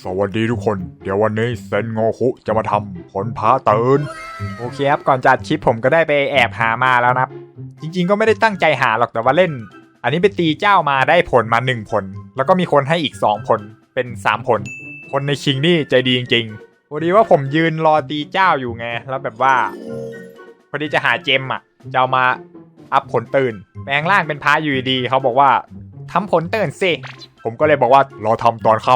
สวัสดีทุกคน เดี๋ยววันนี้เซนโงคุจะมาทำผลพาตื่นโอเคครับ ก่อนจัดคลิปผมก็ได้ไปแอบหามาแล้วนะครับจริงๆก็ไม่ได้ตั้งใจหาหรอกแต่ว่าเล่น อันนี้ไปตีเจ้ามาได้ผลมาหนึ่งผล แล้วก็มีคนให้อีกสองผลเป็นสามผล คนในคิงนี่ใจดีจริงๆพอดีว่าผมยืนรอตีเจ้าอยู่ไง แล้วแบบว่า พอดีจะหาเจมอะจะเอามาอัพผลตื่นแปลงร่างเป็นพาอยู่ดีเขาบอกว่าทำผลตื่นสิผมก็เลยบอกว่า รอทำตอนค่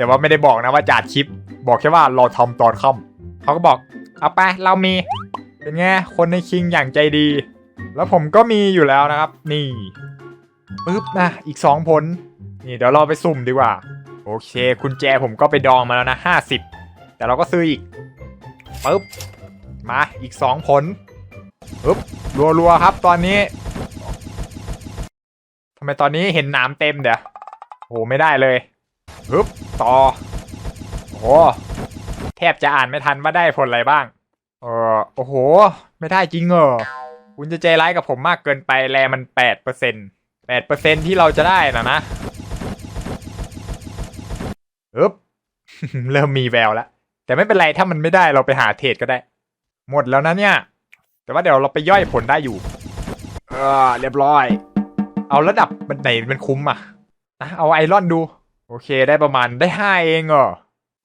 แต่ว่าไม่ได้บอกนะว่าจัดคลิป บอกแค่ว่ารอทำตอนค่ำเขาก็บอก เอาไปเรามี เป็นไงคนในคิงอย่างใจดี แล้วผมก็มีอยู่แล้วนะครับ นี่ปึ๊บนะอีกสองผล นี่เดี๋ยวเราไปสุ่มดีกว่า โอเคคุณแจผมก็ไปดองมาแล้วนะห้าสิบแต่เราก็ซื้ออีกปึ๊บมาอีกสองผลปึ๊บรัวๆครับตอนนี้ทำไมตอนนี้เห็นหนามเต็มเดี๋ยวโอ้โหไม่ได้เลย ปึ๊บต่อโอ้โหแทบจะอ่านไม่ทันว่าได้ผลอะไรบ้าง เออโอ้โห ไม่ได้จริงเหรอคุณจะใจร้ายกับผมมากเกินไปแลมันแปดเปอร์เซ็นแปดเปอร์เซ็นที่เราจะได้นะนะอึ๊บเริ่มมีแววแล้วแต่ไม่เป็นไรถ้ามันไม่ได้เราไปหาเทรดก็ได้ หมดแล้วนะเนี่ย แต่ว่าเดี๋ยวเราไปย่อยผลได้อยู่ เออเรียบร้อย เอาระดับมันไหนมันคุ้มอะนะเอาไอรอนดู โอเคได้ประมาณได้ห้าเองเหรอ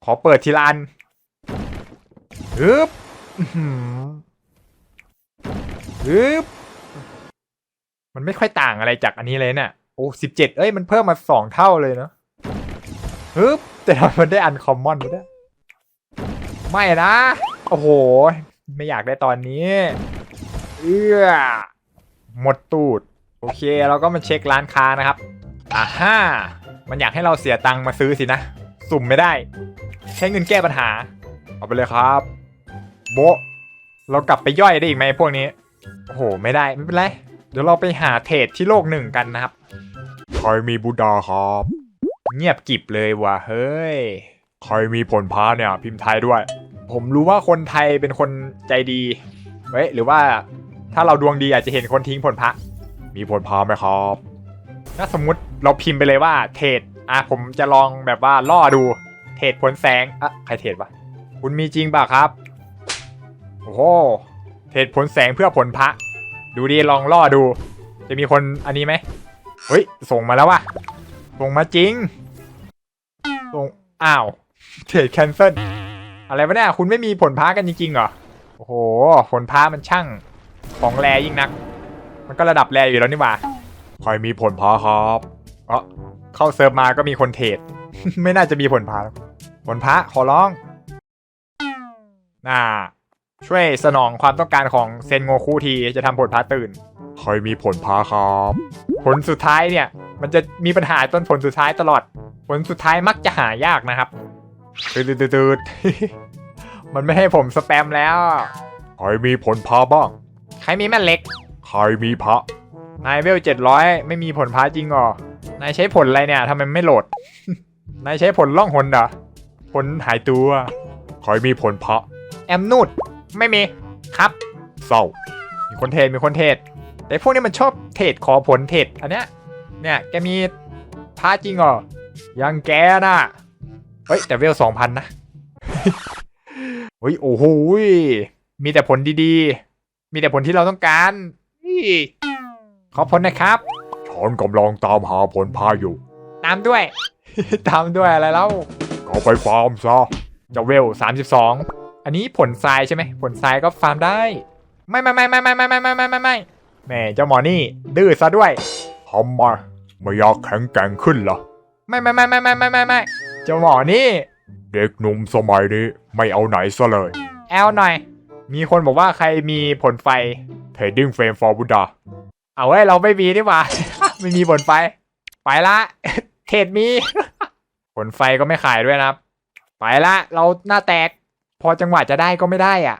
ขอเปิดทีละอันฮึบอื้อหือฮึบมันไม่ค่อยต่างอะไรจากอันนี้เลยเนี่ยโอ้สิบเจ็ดเอ้ยมันเพิ่มมาสองเท่าเลยเนาะฮึบแต่มันได้อันคอมมอนมาด้วยไม่นะ โอ้โห ไม่อยากได้ตอนนี้ เอื้อหมดตูด โอเค เราก็มาเช็คร้านค้านะครับอ่าฮ่า มันอยากให้เราเสียตังค์มาซื้อสินะ สุ่มไม่ได้ ใช้เงินแก้ปัญหา เอาไปเลยครับ โบะเรากลับไปย่อยได้อีกไหมพวกนี้ โอ้โห ไม่ได้ไม่เป็นไร เดี๋ยวเราไปหาเทรดที่โลกหนึ่งกันนะครับำใครมีบูดาครับ เงียบกริบเลยว่ะเฮ้ยใครมีผลพาเนี่ย พิมพ์ไทยด้วย ผมรู้ว่าคนไทยเป็นคนใจดีเว้ยหรือว่าถ้าเราดวงดีอาจจะเห็นคนทิ้งผลพระมีผลพาไหมครับ ถ้าสมมุติเราพิมพ์ไปเลยว่าเทรดอะผมจะลองแบบว่าล่อดู เทรดผลแสงอะใครเทรดวะคุณมีจริงป่ะครับ โอ้โหเทรดผลแสงเพื่อผลพระ ดูดีลองล่อดู จะมีคนอันนี้ไหมเฮ้ย ส่งมาแล้ววะส่งมาจริง ส่ง อ้าว เทรดแคนเซิลอะไรวะเนี่ยคุณไม่มีผลพระกันจริงๆเหรอ โอ้โห ผลพระมันช่าง ของแรยิ่งนัก มันก็ระดับแรอยู่แล้วนี่หว่า ใครมีผลพาครับเออเข้าเซิร์ฟมาก็มีคนเทรดไม่น่าจะมีผลพระผลพระขอร้องน่าช่วยสนองความต้องการของเซนโงคูทีจะทำผลพระตื่นใครมีผลพาครับ ผลสุดท้ายเนี่ย มันจะมีปัญหาต้นผลสุดท้ายตลอด ผลสุดท้ายมักจะหายากนะครับตืดตืดตืดมันไม่ให้ผมสแปมแล้ว ใครมีผลพาบ้าง ใครมีแม่เหล็ก ใครมีพระ นายเวลเจ็ดร้อยไม่มีผลพาจริงหรอนายใช้ผลอะไรเนี่ยทำไมไม่โหลด นายใช้ผลล่องหนเหรอผลหายตัวใครมีผลพระแอมนูดไม่มีครับเศร้ามีคนเทรดมีคนเทรดแต่พวกนี้มันชอบเทรดขอผลเทรดอันเนี้ยเนี่ยแกมีพาจริงหรอยังแกน่ะเฮ้ยแต่เวลสองพันนะเฮ้ยโอ้โหยมีแต่ผลดีๆ มีแต่ผลที่เราต้องการอี้ ขอผลนะครับ ฉันกำลังตามหาผลพาอยู่ ตามด้วย ตามด้วยอะไรแล้วเอาไปฟาร์มซะจะเวลสามสิบสองอันนี้ผลทรายใช่ไหมผลทรายก็ฟาร์มได้ ไม่ไม่ไม่ไม่ไม่ไม่ไม่ไม่ไม่ไม่ไม่แหม่เจ้าหมอนี่ ดื้อซะด้วยทำไมไม่อยากแข็งแกร่งขึ้นเหรอไม่ไม่ไม่ไม่ไม่ไม่ไม่ไม่เจ้าหมอนี่ เด็กหนุ่มสมัยนี้ ไม่เอาไหนซะเลย แอลหน่อย มีคนบอกว่าใครมีผลไฟ Trading Frame for Buddha เอา ไว้ยเราไม่มีนี่หว่า ไม่มีผลไฟ ไปละ เทรดมีผลไฟก็ไม่ขายด้วยนะครับ ไปละ เราหน้าแตก พอจังหวะจะได้ก็ไม่ได้อะ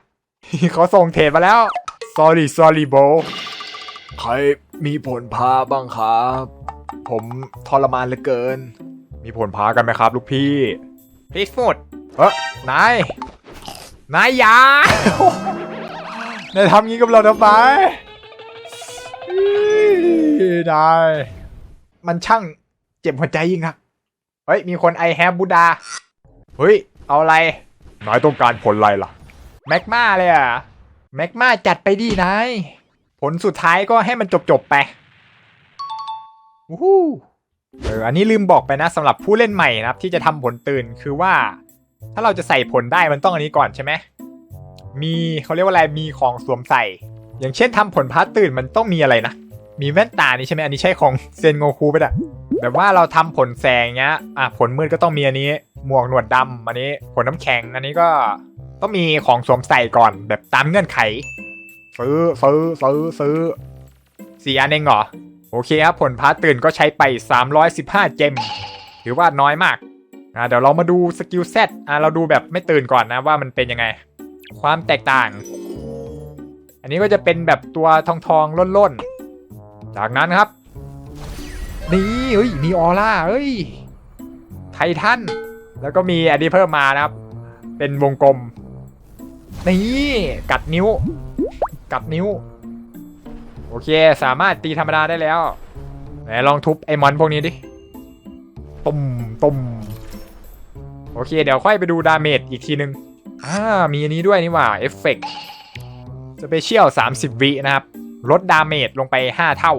เขาส่งเทรดมาแล้ว sorry sorry bro ใครมีผลพาบ้างครับ ผมทรมานเหลือเกิน มีผลพากันไหมครับ ลูกพี่ please food เฮ้ยนาย นายอยานายทำงี้กับเราทำไม อี้นายมันช่างเจ็บหัวใจยิ่งครับเฮ้ย มีคนไอแฮบบูดา เฮ้ย เอาอะไร นายต้องการผลอะไรล่ะ แมกมาเลยอะ แมกมาจัดไปดีนาย ผลสุดท้ายก็ให้มันจบจบๆไปวู้ฮู้เอออันนี้ลืมบอกไปนะสำหรับผู้เล่นใหม่นะครับที่จะทำผลตื่นคือว่า ถ้าเราจะใส่ผลได้มันต้องอันนี้ก่อนใช่ไหมมีเขาเรียกว่าอะไรมีของสวมใส่ อย่างเช่นทำผลพาร์ตตื่นมันต้องมีอะไรนะ มีแว่นตานี่ใช่ไหมอันนี้ใช่ของเซนโงคูไปะเนี่ยแบบว่าเราทำผลแสงเงี้ย อะผลมืดก็ต้องมีอันนี้ หมวกหนวดดำอันนี้ ผลน้ำแข็ง อันนี้ก็ต้องมีของสวมใส่ก่อนแบบตามเงื่อนไข ซื้อซื้อซื้อซื้อสี่อันเองเหรอ โอเคครับ ผลพาร์ตตื่นก็ใช้ไป 315 เจม ถือว่าน้อยมากอะเดี๋ยวเรามาดูสกิลเซตอะเราดูแบบไม่ตื่นก่อนนะว่ามันเป็นยังไง ความแตกต่าง อันนี้ก็จะเป็นแบบตัวทองทองๆล่นๆ จากนั้นครับ นี่เฮ้ยมีออร่าเฮ้ยไททันแล้วก็มีอันนี้เพิ่มมานะครับ เป็นวงกลม นี่กัดนิ้ว กัดนิ้ว โอเคสามารถตีธรรมดาได้แล้วไหนลองทุบไอ้มอนพวกนี้ดิตุ่มตุ่มโอเค เดี๋ยวค่อยไปดูดาเมจอีกทีนึงอ่ามีอันนี้ด้วยนี่หว่าเอฟเฟกต์สเปเชียล30 วินะครับ ลดดาเมจลงไป 5 เท่า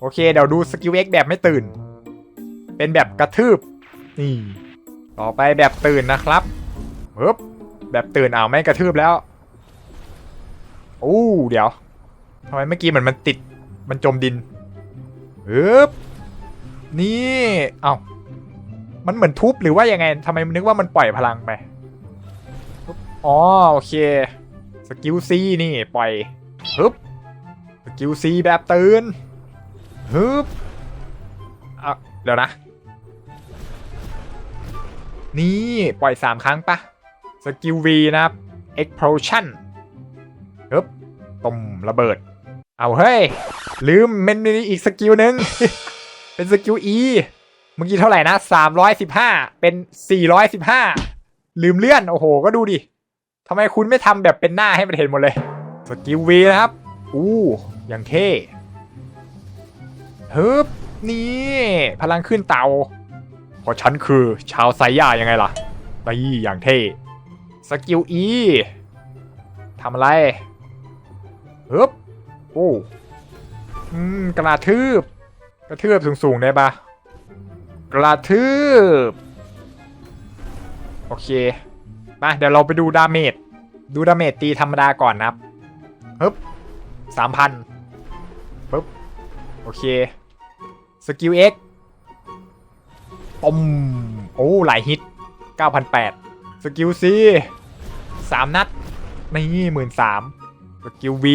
โอเค เดี๋ยวดูสกิลเอ็กแบบไม่ตื่น เป็นแบบกระทืบ นี่ ต่อไปแบบตื่นนะครับปึ๊บแบบตื่นอ้าวไม่กระทืบแล้วโอ้เดี๋ยวทำไมเมื่อกี้เหมือนมันติดมันจมดินปึ๊บนี่เอ้ามันเหมือนทุบหรือว่ายังไงทำไมมันนึกว่ามันปล่อยพลังไปปึ๊บอ๋อโอเคสกิลซีนี่ปล่อยฮึบ สกิลซีแบบตื่นฮึบเอะเดี๋ยวนะ นี่ ปล่อย 3 ครั้งปะสกิล V นะครับ explosion ฮึบตุ่มระเบิด เอาเฮ้ย ลืมเมันมีอีกสกิลหนึ่งเป็นสกิล E เมื่อกี้เท่าไหร่นะ 315 เป็น 415 ลืมเลื่อน โอ้โห ก็ดูดิทำไมคุณไม่ทำแบบเป็นหน้าให้มันเห็นหมดเลย สกิล V นะครับ อู้อย่างเท่ฮึบนี่ พลังขึ้นเตาเพราะฉันคือชาวไซย่ายังไงล่ะนี่อย่างเท่สกิล E ทำอะไรฮึบโอ้อืมกระทืบ กระทืบสูงๆได้ปะกระทืบ โอเคมาเดี๋ยวเราไปดูดาเมจดูดาเมจตีธรรมดาก่อนนะครับ สามพันปึ๊บ โอเค สกิล X ปมโอ้ หลายฮิต9,008สกิล C สามนัด นี่หมื่นสามสกิล V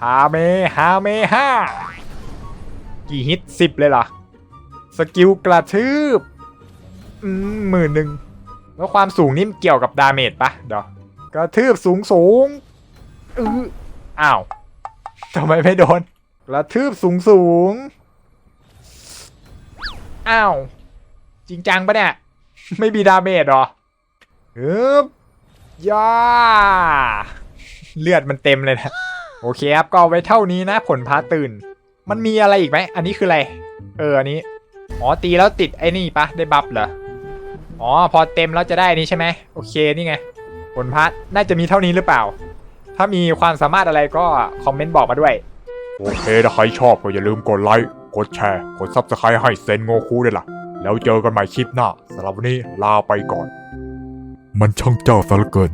ฮาเมฮาเมห้ากี่ฮิตสิบเลยเหรอสกิลกระทืบหมื่นหนึ่งแล้วความสูงนี่เกี่ยวกับดาเมจปะเดี๋ยวกระทืบสูงสูง อืออ้าว ทำไมไม่โดนกระทืบสูงสูง อ้าว จริงจังปะเนี่ย ไม่มีดาเมจเหรอฮึบย่า เลือดมันเต็มเลยนะ โอเคครับ ก็เอาไว้เท่านี้นะ ผลพาตื่น มันมีอะไรอีกไหม อันนี้คืออะไร เออ อันนี้ อ๋อ ตีแล้วติดไอ้นี่ปะ ได้บัฟเหรอ อ๋อ พอเต็มแล้วจะได้อันนี้ใช่ไหม โอเค นี่ไง ผลพาร์ทน่าจะมีเท่านี้หรือเปล่า ถ้ามีความสามารถอะไรก็คอมเมนต์บอกมาด้วย โอเคถ้าใครชอบก็อย่าลืมกดไลค์ กดแชร์ กดซับสไครต์ให้เซนโงคูด้วยล่ะ แล้วเจอกันใหม่คลิปหน้าสำหรับวันนี้ลาไปก่อน มันช่างเจ้าซะเหลือเกิน